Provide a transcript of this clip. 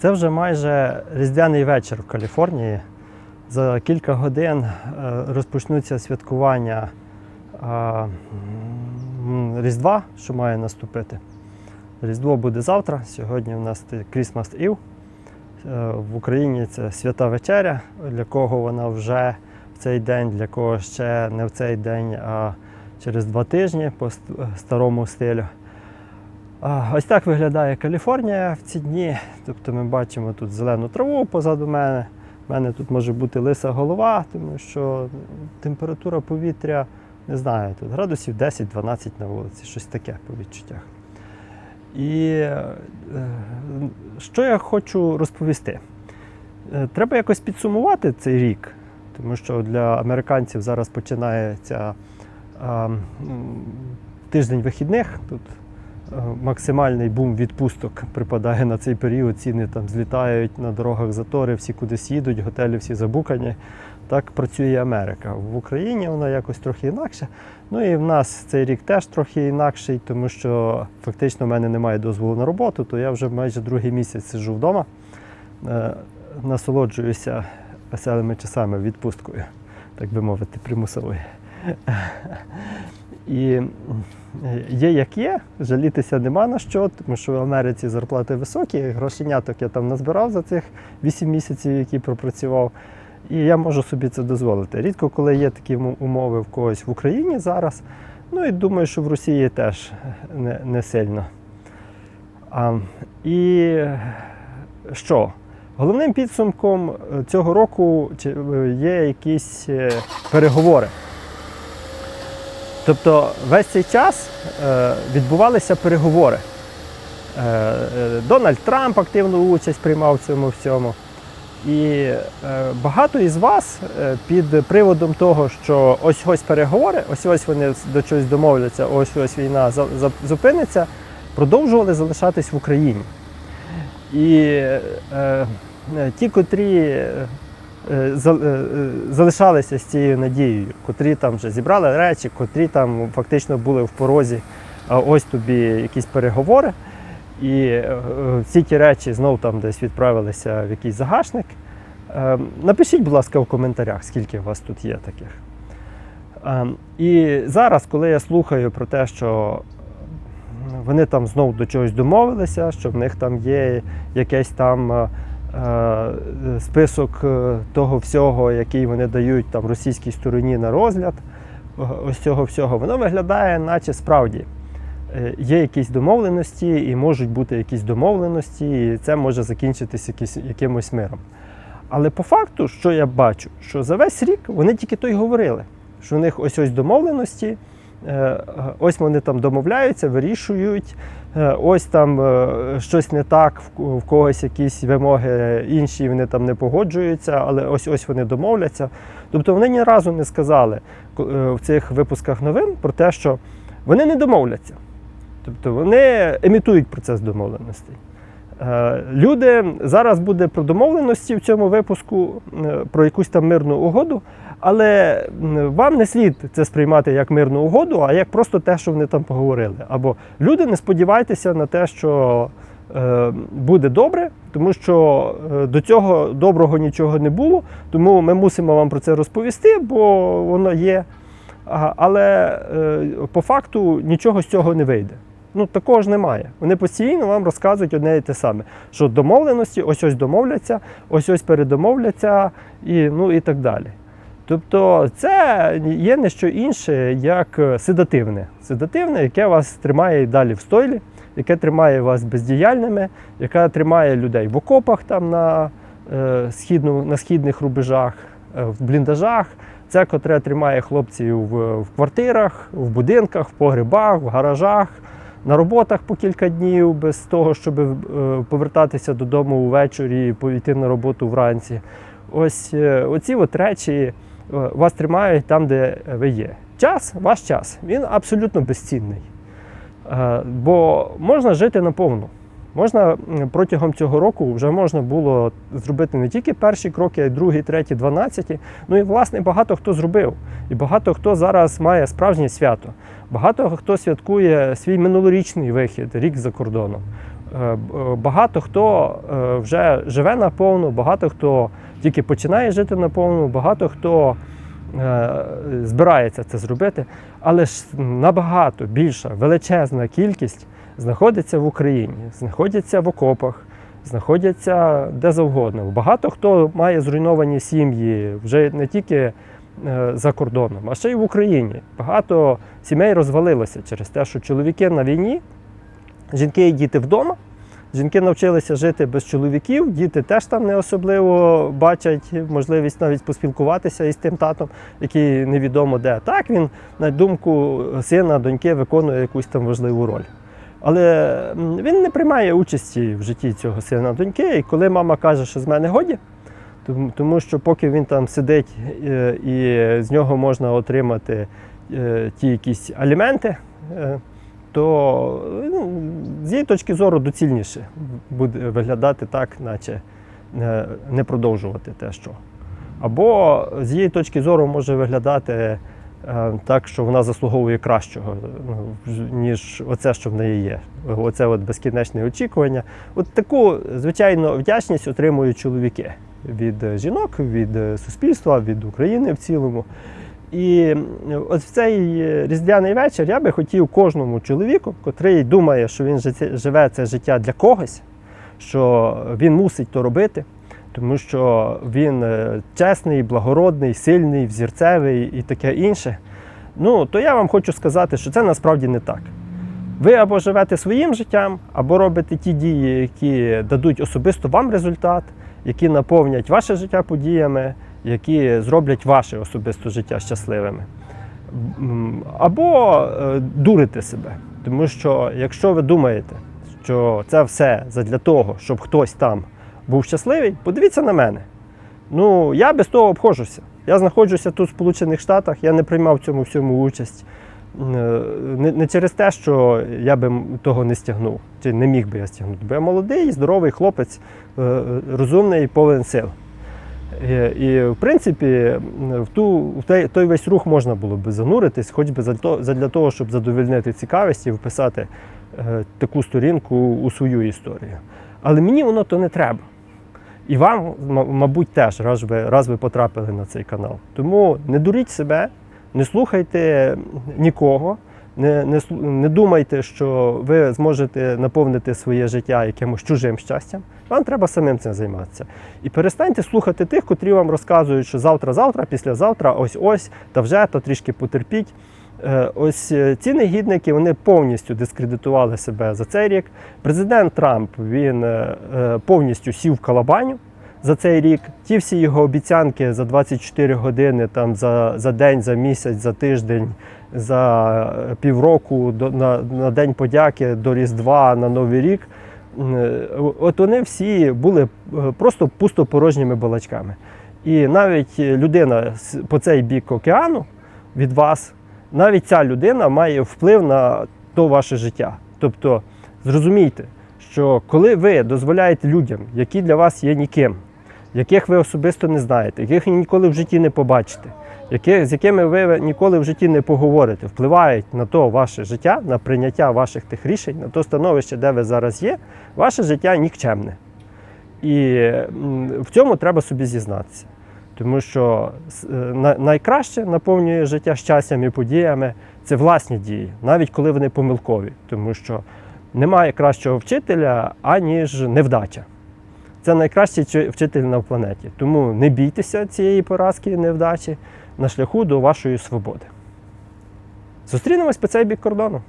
Це вже майже різдвяний вечір в Каліфорнії. За кілька годин е, розпочнуться святкування е, Різдва, що має наступити. Різдво буде завтра. Сьогодні у нас Christmas Eve. Е, В Україні це свята вечеря, для кого вона вже в цей день, для кого ще не в цей день, а через два тижні по старому стилю. Ось так виглядає Каліфорнія в ці дні. Тобто ми бачимо тут зелену траву позаду мене. У мене тут може бути лиса голова, тому що температура повітря, не знаю, тут градусів 10-12 на вулиці, щось таке по відчуттях. І е, що я хочу розповісти? Е, Треба якось підсумувати цей рік, тому що для американців зараз починається а, тиждень вихідних. Тут максимальний бум відпусток припадає на цей період. Ціни там злітають на дорогах затори, всі кудись їдуть, готелі всі забукані. Так працює Америка. В Україні вона якось трохи інакше. Ну і в нас цей рік теж трохи інакший, тому що фактично в мене немає дозволу на роботу, то я вже майже другий місяць сиджу вдома, е, насолоджуюся веселими часами відпусткою, так би мовити, примусовою. І є як є, жалітися нема на що, тому що в Америці зарплати високі, грошеняток я там назбирав за цих 8 місяців, які пропрацював. І я можу собі це дозволити. Рідко, коли є такі умови в когось в Україні зараз. Ну і думаю, що в Росії теж не, не сильно. А, і що? Головним підсумком е, цього року е, є якісь е, переговори. Тобто весь цей час е, відбувалися переговори. Е, е, Дональд Трамп активну участь приймав в цьому всьому. І багато із вас під приводом того, що ось ось переговори, ось ось вони до чогось домовляться, ось ось війна зупиниться, продовжували залишатись в Україні. І е, ті, котрі залишалися з цією надією, котрі там вже зібрали речі, котрі там фактично були в порозі, ось тобі якісь переговори. І е, е, всі ті речі знов там десь відправилися в якийсь загашник. Е, Напишіть, будь ласка, в коментарях, скільки у вас тут є таких. Е, І зараз, коли я слухаю про те, що вони там знов до чогось домовилися, що в них там є якийсь там е, е, список е, того всього, який вони дають там російській стороні на розгляд, е, ось цього всього, воно виглядає, наче справді е, є якісь домовленості, і можуть бути якісь домовленості, і це може закінчитися якимось миром. Але по факту, що я бачу, що за весь рік вони тільки то й говорили, що у них ось ось домовленості, е, е, ось вони там домовляються, вирішують, е, ось там е, щось не так, в когось якісь вимоги інші, вони там не погоджуються, але ось ось вони домовляться. Тобто вони ні разу не сказали е, в цих випусках новин про те, що вони не домовляться. Тобто вони емітують процес домовленостей. Е, Люди зараз буде про домовленості в цьому випуску е, про якусь там мирну угоду, але вам не слід це сприймати як мирну угоду, а як просто те, що вони там поговорили. Або люди не сподівайтеся на те, що е, буде добре, тому що до цього доброго нічого не було, тому ми мусимо вам про це розповісти, бо воно є. Але по факту нічого з цього не вийде. Ну, такого ж немає. Вони постійно вам розказують одне і те саме, що домовленості, ось ось домовляться, ось ось передомовляться і, ну, і так далі. Тобто це є не що інше, як е, седативне. Седативне, яке вас тримає далі в стойлі, яке тримає вас бездіяльними, яке тримає людей в окопах там на, е, східну, на східних рубежах, е, в бліндажах. Це, котре тримає хлопців в, в квартирах, в будинках, в погребах, в гаражах, на роботах по кілька днів, без того, щоб е, повертатися додому ввечері і пойти на роботу вранці. Ось е, оці от речі е, вас тримають там, де ви є. Час, ваш час, він абсолютно безцінний. Бо можна жити наповну. Можна протягом цього року вже можна було зробити не тільки перші кроки, а й другі, треті, дванадцяті. Ну і власне багато хто зробив. І багато хто зараз має справжнє свято. Багато хто святкує свій минулорічний вихід, рік за кордоном. Е, е, Багато хто е, вже живе наповну, багато хто тільки починає жити наповну, багато хто збирається це зробити, але ж набагато більша величезна кількість знаходиться в Україні, знаходяться в окопах, знаходяться де завгодно. Багато хто має зруйновані сім'ї вже не тільки за кордоном, а ще й в Україні. Багато сімей розвалилося через те, що чоловіки на війні, жінки і діти вдома. Жінки навчилися жити без чоловіків, діти теж там не особливо бачать можливість навіть поспілкуватися із тим татом, який невідомо де. Так він, на думку сина, доньки, виконує якусь там важливу роль. Але він не приймає участі в житті цього сина доньки. І коли мама каже, що з мене годі, тому- що поки він там сидить е, і з нього можна отримати е, ті якісь аліменти, е, то ну, з її точки зору доцільніше буде виглядати так, наче не продовжувати те, що. Або з її точки зору може виглядати так, що вона заслуговує кращого, ну, ніж оце, що в неї є. Оце от безкінечне очікування. От таку, звичайно, вдячність отримують чоловіки від е, жінок, від е, суспільства, від України в цілому. І м, от в цей е, різдвяний вечір я би хотів кожному чоловіку, котрий думає, що він живе це життя для когось, що він мусить то робити, тому що він е, чесний, благородний, сильний, взірцевий і таке інше. Ну, то я вам хочу сказати, що це насправді не так. Ви або живете своїм життям, або робите ті дії, які дадуть особисто вам результат, які наповнять ваше життя подіями, які зроблять ваше особисте життя щасливими. Або е, дурите себе. Тому що якщо ви думаєте, що це все задля того, щоб хтось там був щасливий, подивіться на мене. Ну, я без того обходжуся. Я знаходжуся тут в Сполучених Штатах, я не приймав в цьому всьому участь. Е, Не, через те, що я би того не стягнув, чи не міг би я стягнути. Бо я молодий, здоровий хлопець, е, розумний, повен сил. Е, І, в принципі, в, ту, в той, той весь рух можна було би зануритись, хоч би для, того, щоб задовольнити цікавість і вписати таку сторінку у свою історію. Але мені воно то не треба. І вам, мабуть, теж, раз ви, раз ви потрапили на цей канал. Тому не дуріть себе, не слухайте нікого, не, не, не думайте, що ви зможете наповнити своє життя якимось чужим щастям. Вам треба самим цим займатися. І перестаньте слухати тих, котрі вам розказують, що завтра, завтра, післязавтра, ось ось, та вже, та трішки потерпіть. Е, Ось е, ці негідники вони повністю дискредитували себе за цей рік. Президент Трамп він е, повністю сів в калабаню за цей рік. Ті всі його обіцянки за 24 години, там за, за день, за місяць, за тиждень, за е, півроку до на, на День подяки до Різдва на Новий рік. Е, От вони всі були е, просто пустопорожніми балачками. І навіть людина по цей бік океану від вас, навіть ця людина має вплив на то ваше життя. Тобто зрозумійте, що коли ви дозволяєте людям, які для вас є ніким, яких ви особисто не знаєте, яких ніколи в житті не побачите, які, з якими ви ніколи в житті не поговорите, впливають на то ваше життя, на прийняття ваших тих рішень, на то становище, де ви зараз є, ваше життя нікчемне. І в цьому треба собі зізнатися. Тому що е, на- найкраще наповнює життя щастям і подіями це власні дії, навіть коли вони помилкові. Тому що немає кращого вчителя, аніж невдача. Це найкращий вчитель на планеті. Тому не бійтеся цієї поразки невдачі на шляху до вашої свободи. Зустрінемось по цей бік кордону.